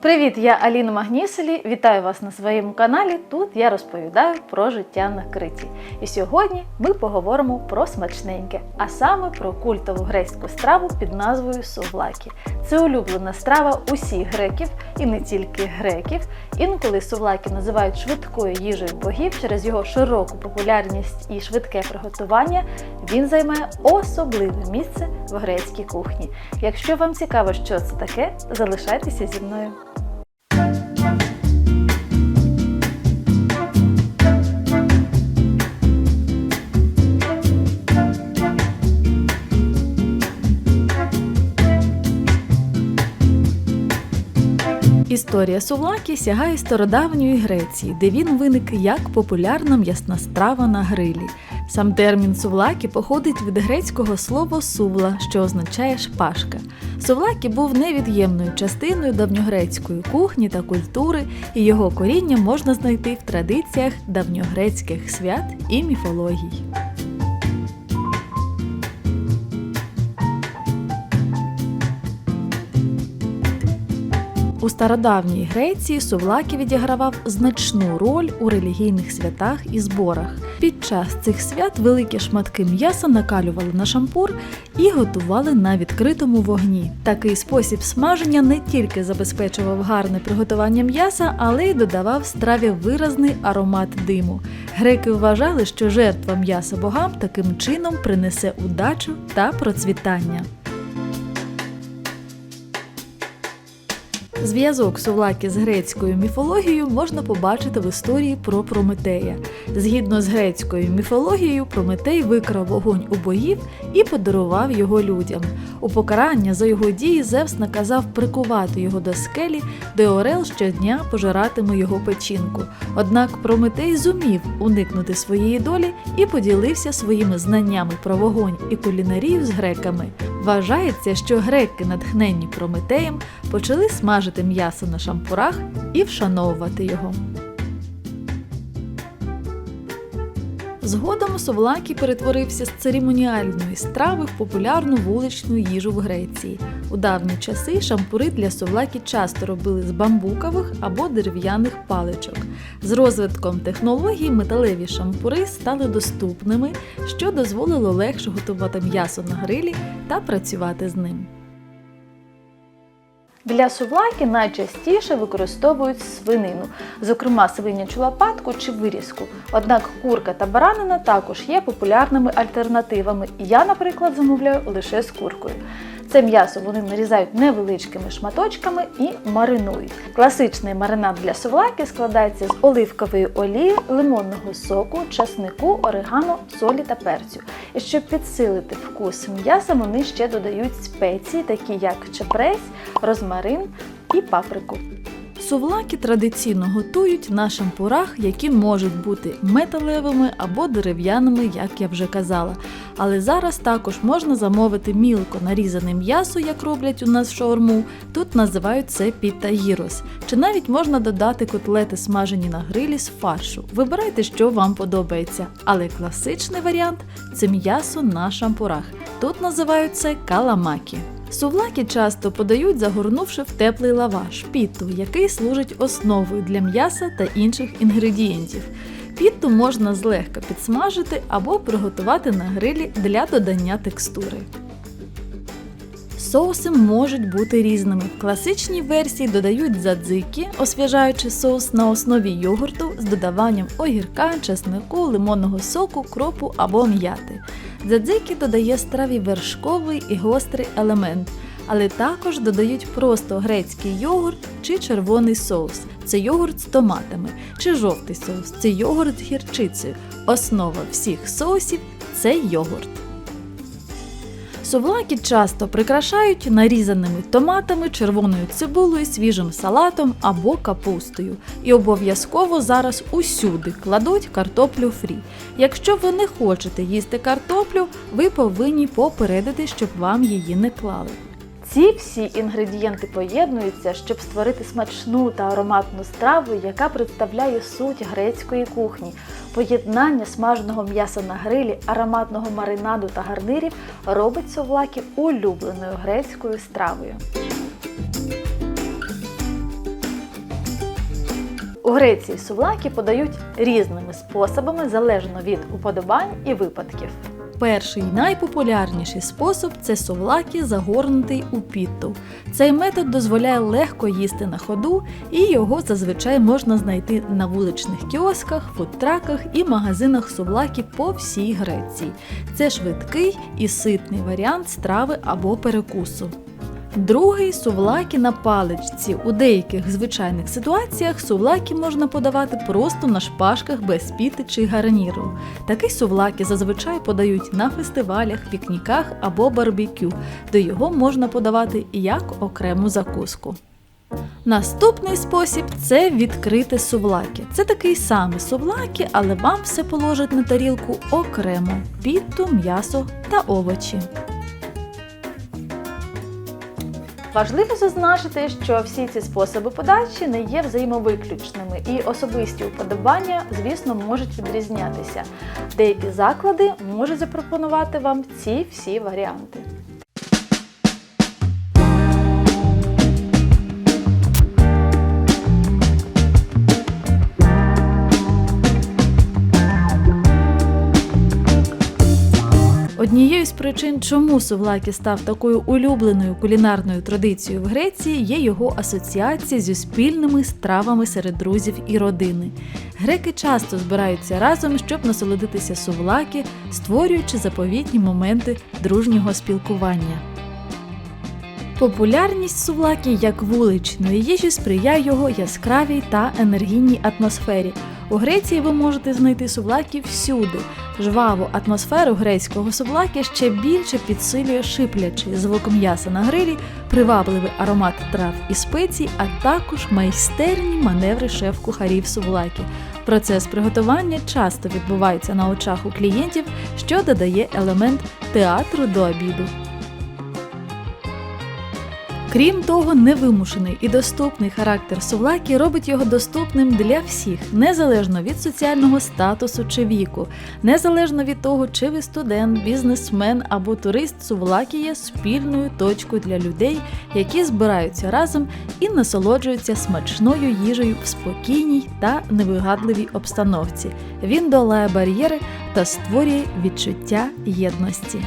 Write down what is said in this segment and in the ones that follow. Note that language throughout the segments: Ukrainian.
Привіт, я Аліна Магніселі. Вітаю вас на своєму каналі. Тут я розповідаю про життя на Криті. І сьогодні ми поговоримо про смачненьке, а саме про культову грецьку страву під назвою сувлакі. Це улюблена страва усіх греків і не тільки греків. Інколи сувлакі називають швидкою їжею богів через його широку популярність і швидке приготування. Він займає особливе місце в грецькій кухні. Якщо вам цікаво, що це таке, залишайтеся зі мною. Історія сувлакі сягає стародавньої Греції, де він виник як популярна м'ясна страва на грилі. Сам термін сувлакі походить від грецького слова сувла, що означає шпажка. Сувлакі був невід'ємною частиною давньогрецької кухні та культури, і його коріння можна знайти в традиціях давньогрецьких свят і міфологій. У стародавній Греції сувлакі відігравав значну роль у релігійних святах і зборах. Під час цих свят великі шматки м'яса накалювали на шампур і готували на відкритому вогні. Такий спосіб смаження не тільки забезпечував гарне приготування м'яса, але й додавав страві виразний аромат диму. Греки вважали, що жертва м'яса богам таким чином принесе удачу та процвітання. Зв'язок Сувлакі з грецькою міфологією можна побачити в історії про Прометея. Згідно з грецькою міфологією, Прометей викрав вогонь у богів і подарував його людям. У покарання за його дії Зевс наказав прикувати його до скелі, де Орел щодня пожиратиме його печінку. Однак Прометей зумів уникнути своєї долі і поділився своїми знаннями про вогонь і кулінарію з греками. Вважається, що греки, натхненні Прометеєм, почали смажити м'ясо на шампурах і вшановувати його. Згодом Совлакі перетворився з церемоніальної страви в популярну вуличну їжу в Греції. У давні часи шампури для совлакі часто робили з бамбукових або дерев'яних паличок. З розвитком технологій металеві шампури стали доступними, що дозволило легше готувати м'ясо на грилі та працювати з ним. Для сувлаки найчастіше використовують свинину, зокрема свинячу лопатку чи вирізку. Однак курка та баранина також є популярними альтернативами. Я, наприклад, замовляю лише з куркою. Це м'ясо вони нарізають невеличкими шматочками і маринують. Класичний маринад для сувлаки складається з оливкової олії, лимонного соку, часнику, орегано, солі та перцю. І щоб підсилити вкус м'яса, вони ще додають спеції, такі як чепресь, розмарин і паприку. Сувлаки традиційно готують на шампурах, які можуть бути металевими або дерев'яними, як я вже казала. Але зараз також можна замовити мілко нарізане м'ясо, як роблять у нас шаурму. Тут називають це піттагірос. Чи навіть можна додати котлети смажені на грилі з фаршу. Вибирайте, що вам подобається. Але класичний варіант це м'ясо на шампурах. Тут називають це каламакі. Сувлаки часто подають, загорнувши в теплий лаваш пітту, який служить основою для м'яса та інших інгредієнтів. Пітту можна злегка підсмажити або приготувати на грилі для додання текстури. Соуси можуть бути різними. В класичній версії додають задзики, освіжаючи соус на основі йогурту з додаванням огірка, чеснику, лимонного соку, кропу або м'яти. Дзадзики додає страві вершковий і гострий елемент, але також додають просто грецький йогурт чи червоний соус. Це йогурт з томатами, чи жовтий соус це йогурт з гірчицею. Основа всіх соусів це йогурт. Сувлаки часто прикрашають нарізаними томатами, червоною цибулею, свіжим салатом або капустою. І обов'язково зараз усюди кладуть картоплю фрі. Якщо ви не хочете їсти картоплю, ви повинні попередити, щоб вам її не клали. Ці всі інгредієнти поєднуються, щоб створити смачну та ароматну страву, яка представляє суть грецької кухні. Поєднання смаженого м'яса на грилі, ароматного маринаду та гарнирів робить совлаки улюбленою грецькою стравою. У Греції совлаки подають різними способами залежно від уподобань і випадків. Перший найпопулярніший спосіб це совлаки, загорнутий у пітту. Цей метод дозволяє легко їсти на ходу, і його зазвичай можна знайти на вуличних кіосках, фудтраках і магазинах совлаків по всій Греції. Це швидкий і ситний варіант страви або перекусу. Другий сувлаки на паличці. У деяких звичайних ситуаціях сувлаки можна подавати просто на шпажках без піти чи гарніру. Такі сувлаки зазвичай подають на фестивалях, пікніках або барбекю, де його можна подавати як окрему закуску. Наступний спосіб це відкрити сувлаки. Це такий самий сувлаки, але вам все положать на тарілку окремо: пітту, м'ясо та овочі. Важливо зазначити, що всі ці способи подачі не є взаємовиключними, і особисті уподобання, звісно, можуть відрізнятися. Деякі заклади можуть запропонувати вам ці всі варіанти. Однією з причин, чому сувлаки став такою улюбленою кулінарною традицією в Греції, є його асоціація зі спільними стравами серед друзів і родини. Греки часто збираються разом, щоб насолодитися сувлаки, створюючи заповітні моменти дружнього спілкування. Популярність сувлаки як вуличної їжі сприяє його яскравій та енергійній атмосфері. У Греції ви можете знайти сувлаки всюди. Жваву атмосферу грецького сувлаки ще більше підсилює шиплячий звук м'яса на грилі, привабливий аромат трав і спецій, а також майстерні маневри шеф-кухарів сувлаки. Процес приготування часто відбувається на очах у клієнтів, що додає елемент театру до обіду. Крім того, невимушений і доступний характер сувлаки робить його доступним для всіх, незалежно від соціального статусу чи віку, незалежно від того, чи ви студент, бізнесмен або турист, сувлаки є спільною точкою для людей, які збираються разом і насолоджуються смачною їжею в спокійній та невигадливій обстановці. Він долає бар'єри та створює відчуття єдності.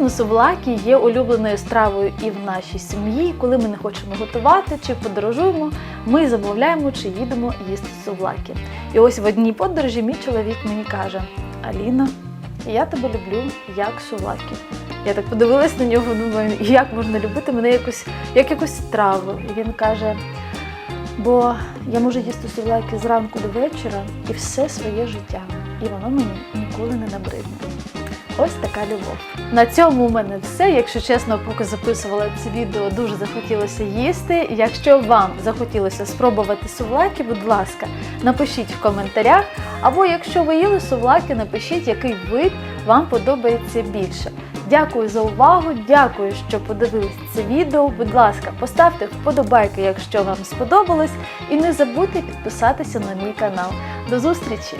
Звісно, сувлаки є улюбленою стравою і в нашій сім'ї. Коли ми не хочемо готувати чи подорожуємо, ми замовляємо чи їдемо їсти сувлаки. І ось в одній подорожі мій чоловік мені каже: Аліна, я тебе люблю як сувлаки. Я так подивилась на нього, думаю, як можна любити мене якось, як якусь страву. І він каже: бо я можу їсти сувлаки зранку до вечора і все своє життя. І воно мені ніколи не набридне. Ось така любов. На цьому у мене все. Якщо чесно, поки записувала це відео, дуже захотілося їсти. Якщо вам захотілося спробувати сувлаки, будь ласка, напишіть в коментарях. Або якщо ви їли сувлаки, напишіть, який вид вам подобається більше. Дякую за увагу, дякую, що подивились це відео. Будь ласка, поставте вподобайки, якщо вам сподобалось, і не забудьте підписатися на мій канал. До зустрічі!